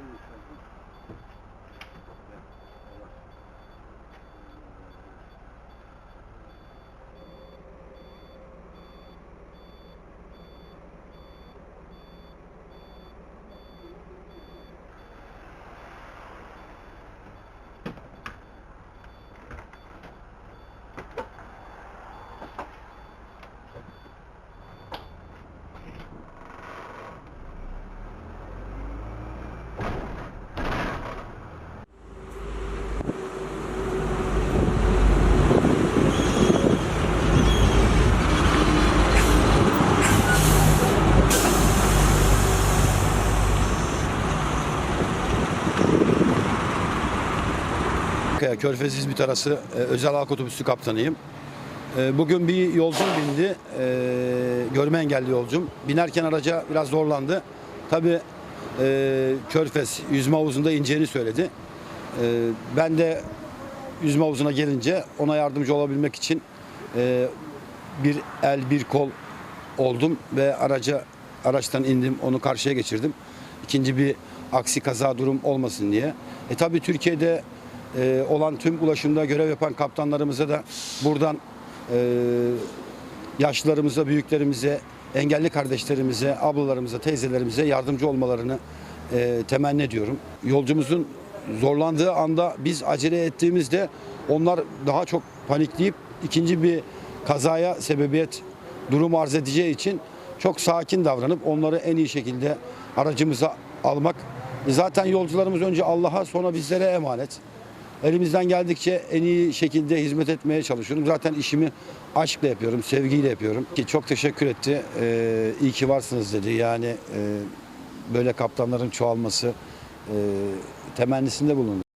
Holy cow. Kaya, Körfez İzmit arası e, özel halk otobüsü kaptanıyım. E, bugün bir yolcum bindi, e, görme engelli yolcum. Binerken araca biraz zorlandı. Tabii Körfez yüzme havuzunda ineceğini söyledi. Ben de yüzme havuzuna gelince ona yardımcı olabilmek için bir el bir kol oldum ve araca araçtan indim onu karşıya geçirdim. İkinci bir aksi kaza durum olmasın diye. E tabi Türkiye'de e, olan tüm ulaşımda görev yapan kaptanlarımıza da buradan e, yaşlılarımıza, büyüklerimize, engelli kardeşlerimize, ablalarımıza, teyzelerimize yardımcı olmalarını e, temenni ediyorum. Yolcumuzun zorlandığı anda biz acele ettiğimizde onlar daha çok panikleyip ikinci bir kazaya sebebiyet durumu arz edeceği için çok sakin davranıp onları en iyi şekilde aracımıza almak. Zaten yolcularımız önce Allah'a sonra bizlere emanet. Elimizden geldikçe en iyi şekilde hizmet etmeye çalışıyorum. Zaten işimi aşkla yapıyorum, sevgiyle yapıyorum. Ki çok teşekkür etti. Ee, iyi ki varsınız dedi. Yani e, böyle kaptanların çoğalması e, temennisinde bulundu.